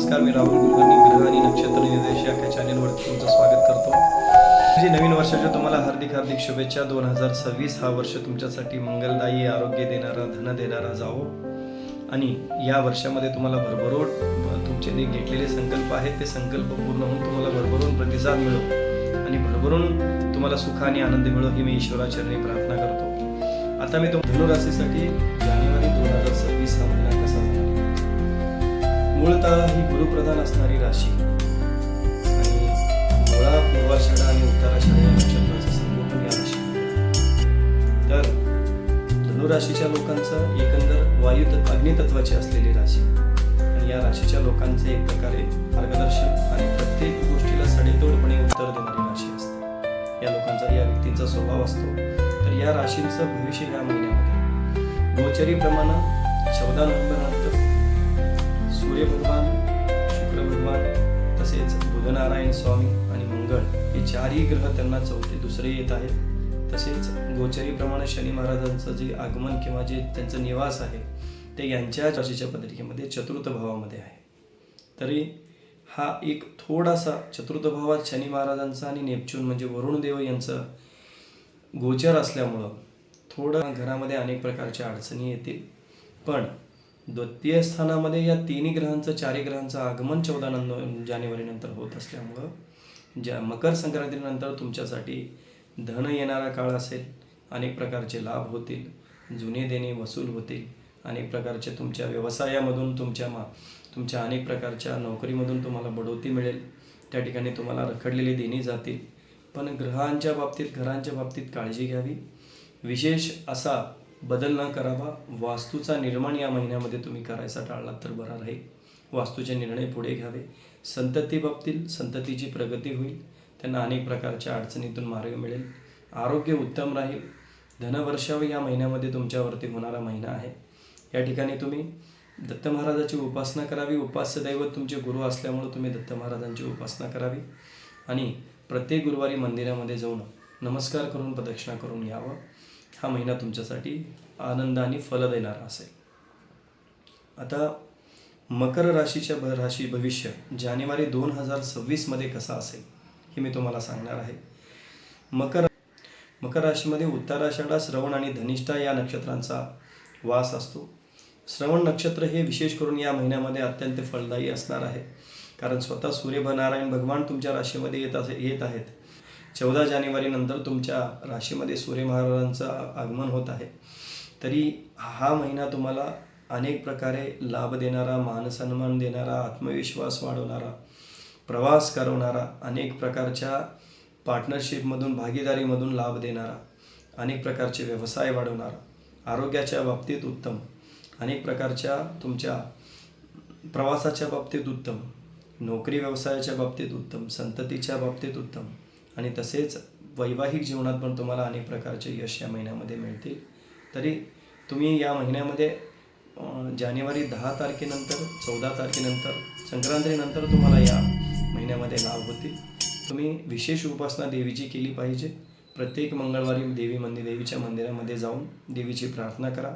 नमस्कार मी राहुल कुलकर्णी ग्रह आणि नक्षत्र निर्देश या चॅनेलवरती तुमचं स्वागत करतो. म्हणजे नवीन वर्षाच्या तुम्हाला हार्दिक हार्दिक शुभेच्छा. दोन हजार सव्वीस हा वर्ष तुमच्यासाठी मंगलदायी आरोग्य देणारा धन देणारा जावो. आणि या वर्षामध्ये तुम्हाला भरभरोट तुमचे जे घेतलेले संकल्प आहेत ते संकल्प पूर्ण होऊन तुम्हाला भरभरून प्रतिसाद मिळो. आणि भरभरून तुम्हाला सुख आणि आनंद मिळो ही मी ईश्वराचरणी प्रार्थना करतो. आता मी तुम धनुराशीसाठी जानेवारी दोन हजार सव्वीस हा महिना मूळतः ही गुरुप्रधान असणारी राशी. आणि मुळा पूर्वाषाढा आणि उत्तराषाढा या नक्षत्राचं संगोपन या राशी. तर धनुराशीच्या लोकांचं एकंदर वायू तत्व अग्नितत्वाची असलेली राशी. आणि या राशीच्या लोकांचे एक प्रकारे मार्गदर्शन आणि प्रत्येक गोष्टीला सडेतोडपणे उत्तर देणारी राशी असते. या लोकांचा या व्यक्तींचा स्वभाव असतो. तर या राशींचं भविष्य या महिन्यामध्ये. गोचरीप्रमाणे चौदा नोव्हेंबर नंतर सूर्य भगवान शुक्र भगवान तसेच बुधनारायण स्वामी आणि मंगळ हे चारही ग्रह त्यांना चौथे दुसरे येत आहेत. तसेच गोचरीप्रमाणे शनी महाराजांचं जे आगमन किंवा जे त्यांचं निवास आहे ते यांच्या राशीच्या पत्रिकेमध्ये चतुर्थ भावामध्ये आहे. तरी हा एक थोडासा चतुर्थ भावात शनी महाराजांचा आणि नेपच्यून म्हणजे वरुण देव यांचं गोचर असल्यामुळं थोडं घरामध्ये अनेक प्रकारच्या अडचणी येतील. पण द्वितीय स्थानामध्ये या तिन्ही ग्रहांचं चारही ग्रहांचं आगमन चौदा नंद जानेवारीनंतर होत असल्यामुळं ज्या मकर संक्रांतीनंतर तुमच्यासाठी धन येणारा काळ असेल अनेक प्रकारचे लाभ होतील जुने देणे वसूल होतील अनेक प्रकारचे तुमच्या व्यवसायामधून तुमच्या मा तुमच्या अनेक प्रकारच्या नोकरीमधून तुम्हाला बढोती मिळेल. त्या ठिकाणी तुम्हाला रखडलेली देणी जातील. पण ग्रहांच्या बाबतीत घरांच्या बाबतीत काळजी घ्यावी. विशेष असा बदल न करावा वास्तूचा निर्माण या महिन्यामध्ये तुम्ही करायचा टाळलात तर बरा राहील वास्तूचे निर्णय पुढे घ्यावे. संतती बाबतील संततीची प्रगती होईल. त्यांना अनेक प्रकारच्या अडचणीतून मार्ग मिळेल. आरोग्य उत्तम राहील. धनवर्षाव या महिन्यामध्ये तुमच्यावरती होणारा महिना आहे. या ठिकाणी तुम्ही दत्त महाराजाची उपासना करावी. उपास्य दैवत तुमचे गुरु असल्यामुळे तुम्ही दत्त महाराजांची उपासना करावी. आणि प्रत्येक गुरुवारी मंदिरामध्ये जाऊन नमस्कार करून प्रदक्षिणा करून यावं. हा महिना तुमच्यासाठी आनंद आणि फल देणारा असेल. आता मकर राशीच्या भ राशी भविष्य जानेवारी दोन हजार सव्वीसमध्ये कसा असेल हे मी तुम्हाला सांगणार आहे. मकर मकर राशीमध्ये उत्तराषाढा श्रवण आणि धनिष्ठा या नक्षत्रांचा वास असतो. श्रवण नक्षत्र हे विशेष करून या महिन्यामध्ये अत्यंत फलदायी असणार आहे. कारण स्वतः सूर्यनारायण भगवान तुमच्या राशीमध्ये येत असे येत आहेत. चौदा जानेवारी नंतर तुमच्या राशीमध्ये सूर्य महाराजांचं आगमन होत आहे. तरी हा महिना तुम्हाला अनेक प्रकारे लाभ देणारा मानसन्मान देणारा आत्मविश्वास वाढवणारा प्रवास करवणारा अनेक प्रकारच्या पार्टनरशिपमधून भागीदारीमधून लाभ देणारा अनेक प्रकारचे व्यवसाय वाढवणारा आरोग्याच्या बाबतीत उत्तम अनेक प्रकारच्या तुमच्या प्रवासाच्या बाबतीत उत्तम नोकरी व्यवसायाच्या बाबतीत उत्तम संततीच्या बाबतीत उत्तम आणि तसेच वैवाहिक जीवनात पण तुम्हाला अनेक प्रकारचे यश या महिन्यामध्ये मिळतील. तरी तुम्ही या महिन्यामध्ये जानेवारी दहा तारखेनंतर चौदा तारखेनंतर संक्रांतीनंतर तुम्हाला या महिन्यामध्ये लाभ होतील. तुम्ही विशेष उपासना देवीची केली पाहिजे. प्रत्येक मंगळवारी देवी मंदिर देवीच्या मंदिरामध्ये जाऊन देवीची प्रार्थना करा.